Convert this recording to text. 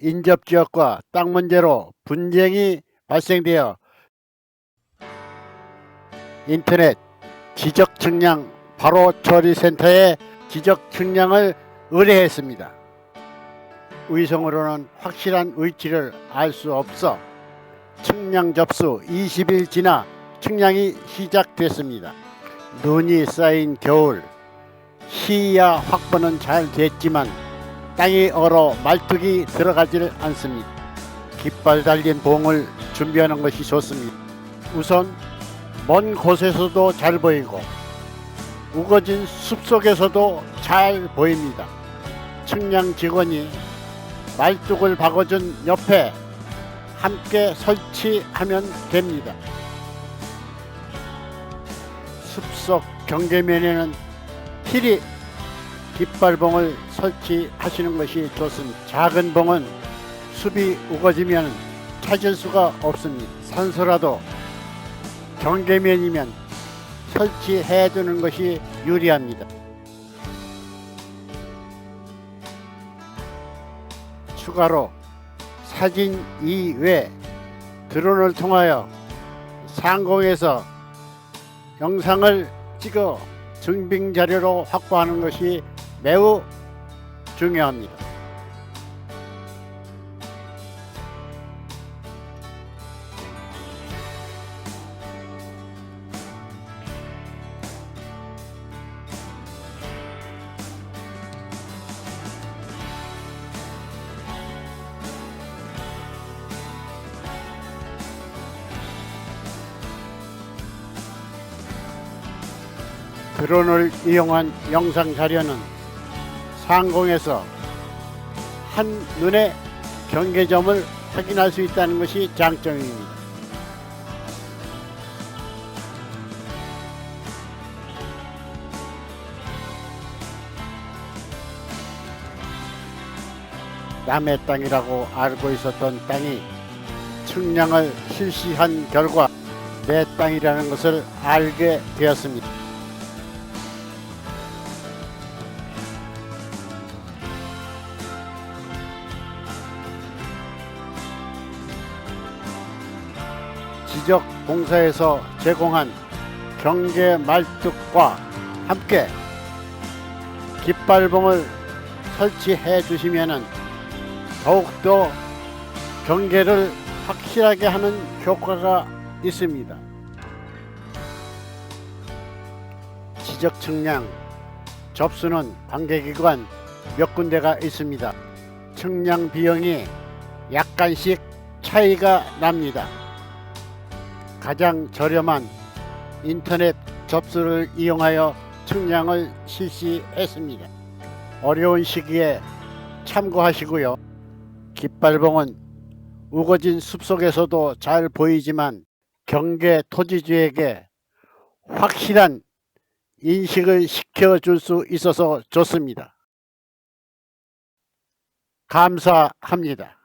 인접 지역과 땅 문제로 분쟁이 발생되어 인터넷 지적 측량 바로 처리 센터에 지적 측량을 의뢰했습니다. 위성으로는 확실한 위치를 알 수 없어 측량 접수 20일 지나 측량이 시작됐습니다. 눈이 쌓인 겨울 시야 확보는 잘 됐지만 땅이 얼어 말뚝이 들어가질 않습니다. 깃발 달린 봉을 준비하는 것이 좋습니다. 우선 먼 곳에서도 잘 보이고 우거진 숲속에서도 잘 보입니다. 측량 직원이 말뚝을 박아준 옆에 함께 설치하면 됩니다. 숲속 경계면에는 필히 깃발봉을 설치하시는 것이 좋습니다. 작은 봉은 숲이 우거지면 찾을 수가 없습니다. 산소라도 경계면이면 설치해 두는 것이 유리합니다. 추가로 사진 이외 드론을 통하여 상공에서 영상을 찍어 증빙 자료로 확보하는 것이 매우 중요합니다. 드론을 이용한 영상 자료는 상공에서 한 눈에 경계점을 확인할 수 있다는 것이 장점입니다. 남의 땅이라고 알고 있었던 땅이 측량을 실시한 결과 내 땅이라는 것을 알게 되었습니다. 지적 공사에서 제공한 경계 말뚝과 함께 깃발봉을 설치해 주시면은 더욱더 경계를 확실하게 하는 효과가 있습니다. 지적 측량 접수는 관계기관 몇 군데가 있습니다. 측량 비용이 약간씩 차이가 납니다. 가장 저렴한 인터넷 접수를 이용하여 측량을 실시했습니다. 어려운 시기에 참고하시고요. 깃발봉은 우거진 숲속에서도 잘 보이지만 경계 토지주에게 확실한 인식을 시켜줄 수 있어서 좋습니다. 감사합니다.